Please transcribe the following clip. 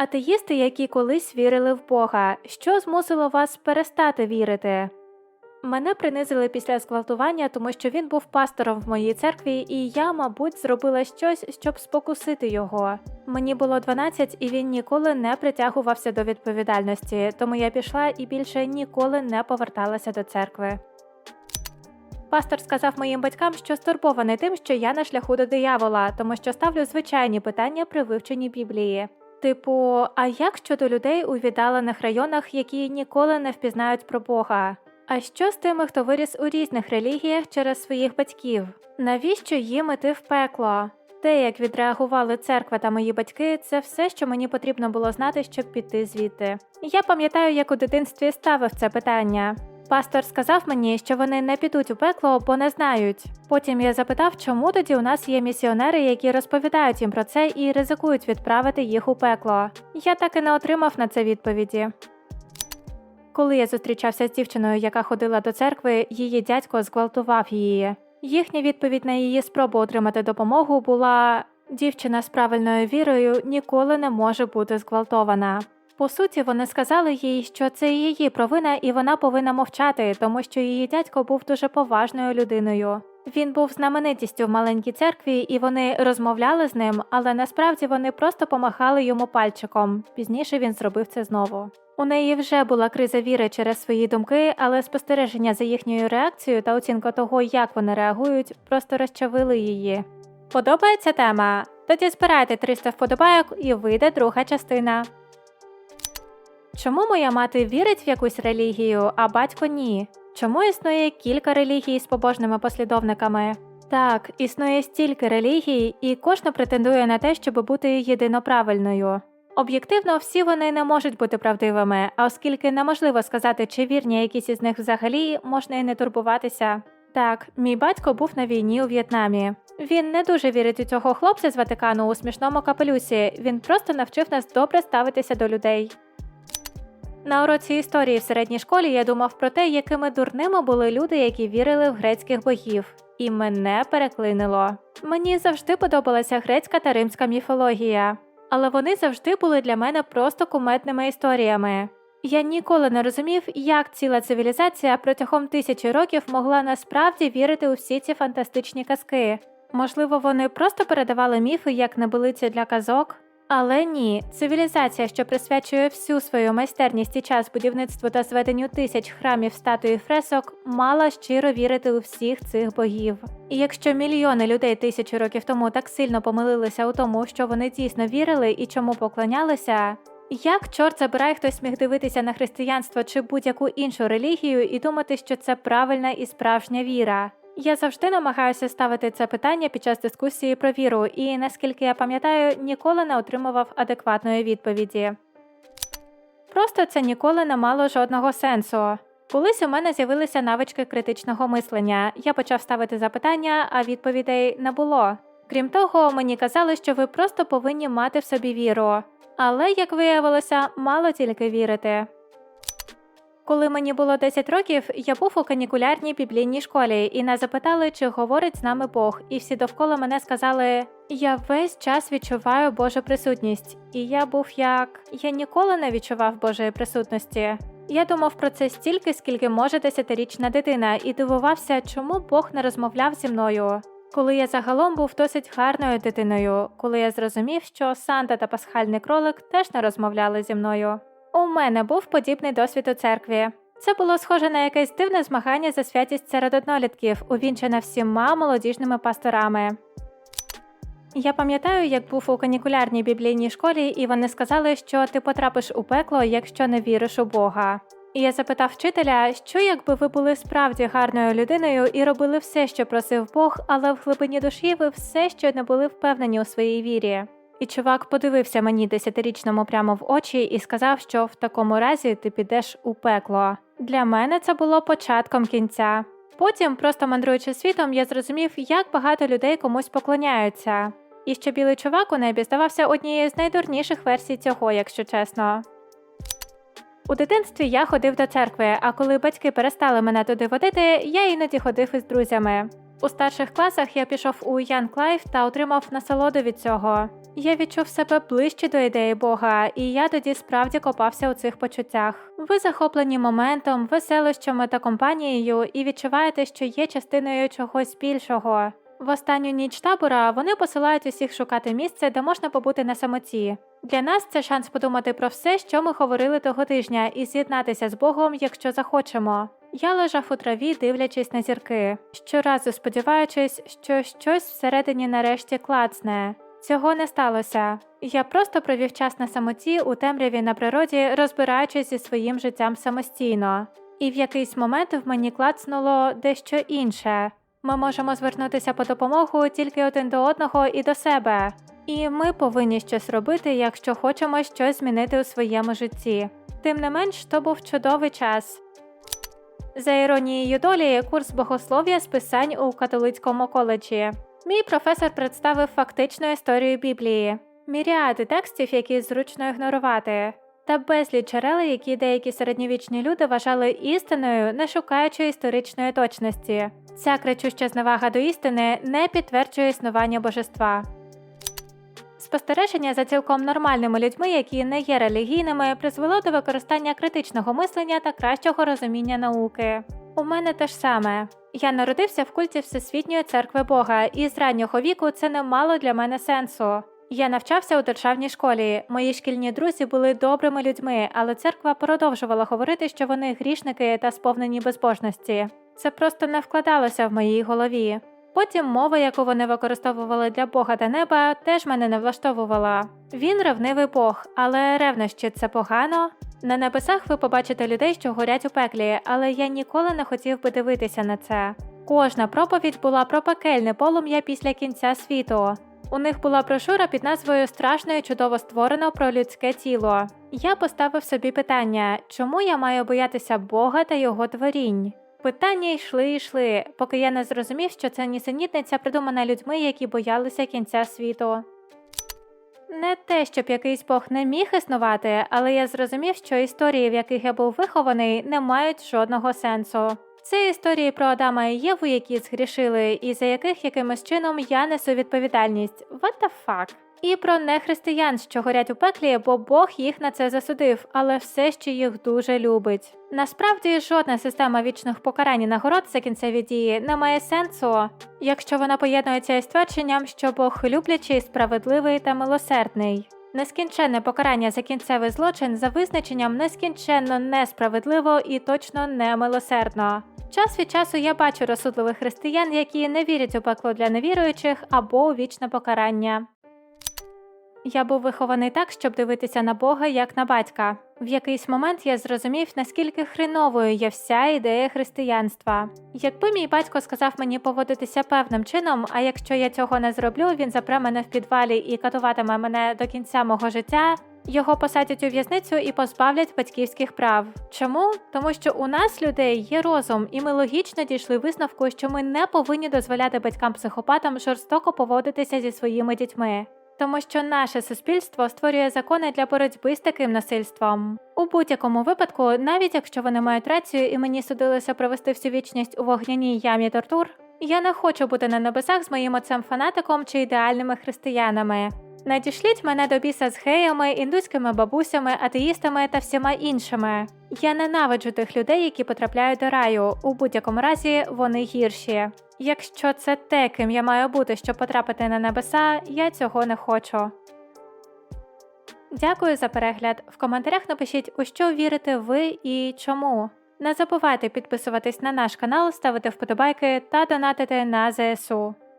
Атеїсти, які колись вірили в Бога, що змусило вас перестати вірити? Мене принизили після зґвалтування, тому що він був пастором в моїй церкві, і я, мабуть, зробила щось, щоб спокусити його. Мені було 12, і він ніколи не притягувався до відповідальності, тому я пішла і більше ніколи не поверталася до церкви. Пастор сказав моїм батькам, що стурбований тим, що я на шляху до диявола, тому що ставлю звичайні питання при вивченні Біблії. Типу, а як щодо людей у віддалених районах, які ніколи не впізнають про Бога? А що з тими, хто виріс у різних релігіях через своїх батьків? Навіщо їм іти в пекло? Те, як відреагували церква та мої батьки, це все, що мені потрібно було знати, щоб піти звідти. Я пам'ятаю, як у дитинстві ставив це питання. Пастор сказав мені, що вони не підуть у пекло, бо не знають. Потім я запитав, чому тоді у нас є місіонери, які розповідають їм про це і ризикують відправити їх у пекло. Я так і не отримав на це відповіді. Коли я зустрічався з дівчиною, яка ходила до церкви, її дядько зґвалтував її. Їхня відповідь на її спробу отримати допомогу була: дівчина з правильною вірою ніколи не може бути зґвалтована. По суті, вони сказали їй, що це її провина, і вона повинна мовчати, тому що її дядько був дуже поважною людиною. Він був знаменитістю в маленькій церкві, і вони розмовляли з ним, але насправді вони просто помахали йому пальчиком. Пізніше він зробив це знову. У неї вже була криза віри через свої думки, але спостереження за їхньою реакцією та оцінка того, як вони реагують, просто розчавили її. Подобається тема? Тоді збирайте 300 вподобайок і вийде друга частина. Чому моя мати вірить в якусь релігію, а батько ні? Чому існує кілька релігій з побожними послідовниками? Так, існує стільки релігій, і кожна претендує на те, щоб бути єдиноправильною. Об'єктивно, всі вони не можуть бути правдивими, а оскільки неможливо сказати, чи вірні якісь із них взагалі, можна і не турбуватися. Так, мій батько був на війні у В'єтнамі. Він не дуже вірить у цього хлопця з Ватикану у смішному капелюсі. Він просто навчив нас добре ставитися до людей. На уроці історії в середній школі я думав про те, якими дурними були люди, які вірили в грецьких богів, і мене переклинило. Мені завжди подобалася грецька та римська міфологія, але вони завжди були для мене просто куметними історіями. Я ніколи не розумів, як ціла цивілізація протягом тисячі років могла насправді вірити у всі ці фантастичні казки. Можливо, вони просто передавали міфи як небилиці для казок. Але ні, цивілізація, що присвячує всю свою майстерність і час будівництву та зведенню тисяч храмів статуї фресок, мала щиро вірити у всіх цих богів. І якщо мільйони людей тисячі років тому так сильно помилилися у тому, що вони дійсно вірили і чому поклонялися, як чорт забирай хтось міг дивитися на християнство чи будь-яку іншу релігію і думати, що це правильна і справжня віра? Я завжди намагаюся ставити це питання під час дискусії про віру, і наскільки я пам'ятаю, ніколи не отримував адекватної відповіді. Просто це ніколи не мало жодного сенсу. Колись у мене з'явилися навички критичного мислення. Я почав ставити запитання, а відповідей не було. Крім того, мені казали, що ви просто повинні мати в собі віру. Але, як виявилося, мало тільки вірити. Коли мені було 10 років, я був у канікулярній біблійній школі, і нас запитали, чи говорить з нами Бог, і всі довкола мене сказали: я весь час відчуваю Божу присутність, і я був як я ніколи не відчував Божої присутності. Я думав про це стільки, скільки може десятирічна дитина, і дивувався, чому Бог не розмовляв зі мною. Коли я загалом був досить гарною дитиною, коли я зрозумів, що Санта та пасхальний кролик теж не розмовляли зі мною. У мене був подібний досвід у церкві. Це було схоже на якесь дивне змагання за святість серед однолітків, увінчене всіма молодіжними пасторами. Я пам'ятаю, як був у канікулярній біблійній школі, і вони сказали, що ти потрапиш у пекло, якщо не віриш у Бога. І я запитав вчителя, що якби ви були справді гарною людиною і робили все, що просив Бог, але в глибині душі ви все ще не були впевнені у своїй вірі. І чувак подивився мені десятирічному прямо в очі і сказав, що в такому разі ти підеш у пекло. Для мене це було початком кінця. Потім, просто мандруючи світом, я зрозумів, як багато людей комусь поклоняються. І що білий чувак у небі здавався однією з найдурніших версій цього, якщо чесно. У дитинстві я ходив до церкви, а коли батьки перестали мене туди водити, я іноді ходив із друзями. У старших класах я пішов у Ян Клайв та отримав насолоду від цього. Я відчув себе ближче до ідеї Бога, і я тоді справді копався у цих почуттях. Ви захоплені моментом, веселощами та компанією і відчуваєте, що є частиною чогось більшого. В останню ніч табора вони посилають усіх шукати місце, де можна побути на самоті. Для нас це шанс подумати про все, що ми говорили того тижня, і з'єднатися з Богом, якщо захочемо. Я лежав у траві, дивлячись на зірки, щоразу сподіваючись, що щось всередині нарешті клацне. Цього не сталося. Я просто провів час на самоті у темряві на природі, розбираючись зі своїм життям самостійно. І в якийсь момент в мені клацнуло дещо інше. Ми можемо звернутися по допомогу тільки один до одного і до себе. І ми повинні щось робити, якщо хочемо щось змінити у своєму житті. Тим не менш, то був чудовий час. За іронією долі, курс богослов'я з писань у католицькому коледжі. Мій професор представив фактичну історію Біблії, міріади текстів, які зручно ігнорувати, та безліч джерел, які деякі середньовічні люди вважали істиною, не шукаючи історичної точності. Ця кричуща зневага до істини не підтверджує існування божества. Спостереження за цілком нормальними людьми, які не є релігійними, призвело до використання критичного мислення та кращого розуміння науки. У мене те ж саме. Я народився в культі Всесвітньої церкви Бога, і з раннього віку це не мало для мене сенсу. Я навчався у державній школі. Мої шкільні друзі були добрими людьми, але церква продовжувала говорити, що вони грішники та сповнені безбожності. Це просто не вкладалося в моїй голові. Потім мова, яку вони використовували для Бога та неба, теж мене не влаштовувала. Він ревнивий Бог, але ревнощі це погано. На небесах ви побачите людей, що горять у пеклі, але я ніколи не хотів би дивитися на це. Кожна проповідь була про пекельне полум'я після кінця світу. У них була брошура під назвою Страшно і чудово створено про людське тіло. Я поставив собі питання, чому я маю боятися Бога та його творінь? Питання йшли йшли, поки я не зрозумів, що це нісенітниця придумана людьми, які боялися кінця світу. Не те, щоб якийсь Бог не міг існувати, але я зрозумів, що історії, в яких я був вихований, не мають жодного сенсу. Це історії про Адама і Єву, які згрішили, і за яких якимось чином я несу відповідальність. What the fuck? І про нехристиян, що горять у пеклі, бо Бог їх на це засудив, але все ще їх дуже любить. Насправді жодна система вічних покарань і нагород за кінцеві дії не має сенсу, якщо вона поєднується із твердженням, що Бог люблячий, справедливий та милосердний. Нескінченне покарання за кінцевий злочин за визначенням нескінченно несправедливо і точно немилосердно. Час від часу я бачу розсудливих християн, які не вірять у пекло для невіруючих або у вічне покарання. Я був вихований так, щоб дивитися на Бога як на батька. В якийсь момент я зрозумів, наскільки хреновою є вся ідея християнства. Якби мій батько сказав мені поводитися певним чином, а якщо я цього не зроблю, він запре мене в підвалі і катуватиме мене до кінця мого життя. Його посадять у в'язницю і позбавлять батьківських прав. Чому? Тому що у нас людей є розум, і ми логічно дійшли висновку, що ми не повинні дозволяти батькам-психопатам жорстоко поводитися зі своїми дітьми тому що наше суспільство створює закони для боротьби з таким насильством. У будь-якому випадку, навіть якщо вони мають рацію і мені судилося провести всю вічність у вогняній ямі тортур, я не хочу бути на небесах з моїм отцем фанатиком чи ідеальними християнами. Надішліть мене до біса з геями, індуськими бабусями, атеїстами та всіма іншими. Я ненавиджу тих людей, які потрапляють до раю. У будь-якому разі вони гірші. Якщо це те, ким я маю бути, щоб потрапити на небеса, я цього не хочу. Дякую за перегляд. В коментарях напишіть, у що вірите ви і чому. Не забувайте підписуватись на наш канал, ставити вподобайки та донатити на ЗСУ.